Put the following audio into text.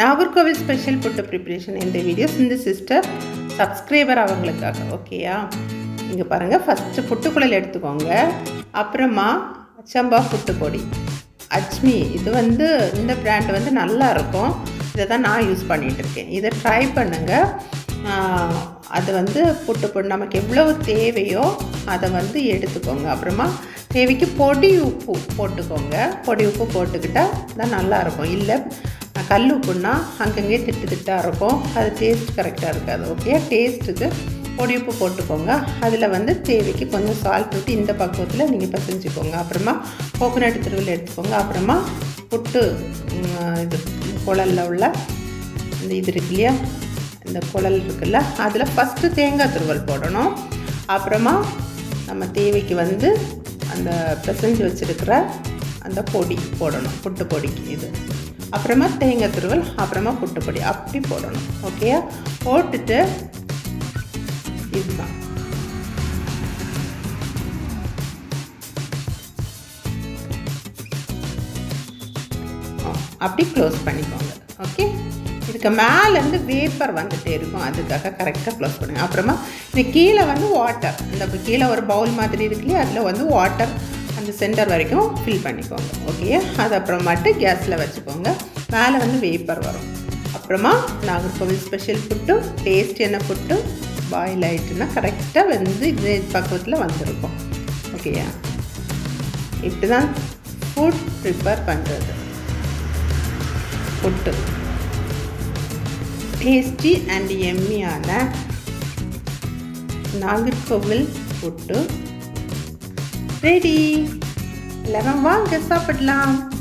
Nagercoil special food preparation இந்த videos இந்த sister subscriber அவங்களுக்காக ஓகேயா இங்கே பாருங்கள் ஃபஸ்ட்டு புட்டுக்குழல் எடுத்துக்கோங்க. அப்புறமா சம்பா புட்டு பொடி அச்மி இது வந்து இந்த பிராண்ட் வந்து நல்லாயிருக்கும் இதை தான் நான் யூஸ் பண்ணிகிட்டு இருக்கேன். இதை ட்ரை பண்ணுங்கள் அது வந்து புட்டு பொடி நமக்கு எவ்வளவு தேவையோ அதை வந்து எடுத்துக்கோங்க. அப்புறமா தேவைக்கு பொடி உப்பு போட்டுக்கோங்க. பொடி உப்பு போட்டுக்கிட்டால் தான் நல்லாயிருக்கும் இல்லை கல் உப்புன்னா அங்கங்கே திட்டு திட்டாக இருக்கும். அது டேஸ்ட் கரெக்டாக இருக்காது ஓகே டேஸ்ட்டுக்கு பொடி உப்பு போட்டுக்கோங்க. அதில் வந்து தேவைக்கு கொஞ்சம் சால்ட் விட்டு இந்த பக்குவத்தில் நீங்கள் பசஞ்சுக்கோங்க அப்புறமா கோகோனட் திருவில் எடுத்துக்கோங்க. அப்புறமா புட்டு இது குழலில் உள்ள இந்த இது இருக்கு இல்லையா? இந்த குழல் இருக்குல்ல அதில் ஃபஸ்ட்டு தேங்காய் துருவல் போடணும். அப்புறமா நம்ம தேவைக்கு வந்து அந்த பிசைஞ்சு வச்சுருக்கிற அந்த பொடி போடணும். புட்டு பொடிக்கு இது. அப்புறமா தேங்காய் துருவல் அப்புறமா புட்டு அப்படி போடணும். ஓகேயா போட்டுட்டு இதுதான். அப்படி க்ளோஸ் பண்ணிக்கோங்க. ஓகே இதுக்கு மேலேருந்து வேப்பர் வந்துகிட்டே இருக்கும். அதுக்காக கரெக்டாக க்ளோஸ் பண்ணுங்க. அப்புறமா இந்த கீழே வந்து வாட்டர் இந்த கீழே ஒரு பவுல் மாதிரி இருக்கு இல்லையா? அதில் வந்து வாட்டர் அந்த சென்டர் வரைக்கும் ஃபில் பண்ணிக்கோங்க ஓகே அது அப்புறமாட்டு கேஸில் வச்சுக்கோங்க. மேலே வந்து வேப்பர் வரும். அப்புறமா நாகர்கோவில் ஸ்பெஷல் ஃபுட்டும் டேஸ்ட் என்ன பாயில் ஆயிட்டுன்னா கரெக்டாக வந்து இது பக்குவத்தில் வந்திருக்கும் ஓகேயா இப்படி தான் ஃபுட் ப்ரிப்பேர் பண்ணுறது ஃபுட்டு டேஸ்டி அண்ட் எம்மியான நாகர்கோவில் ஃபுட்டு ரெடி. எல்லாரும் வாங்க சாப்பிடலாம்.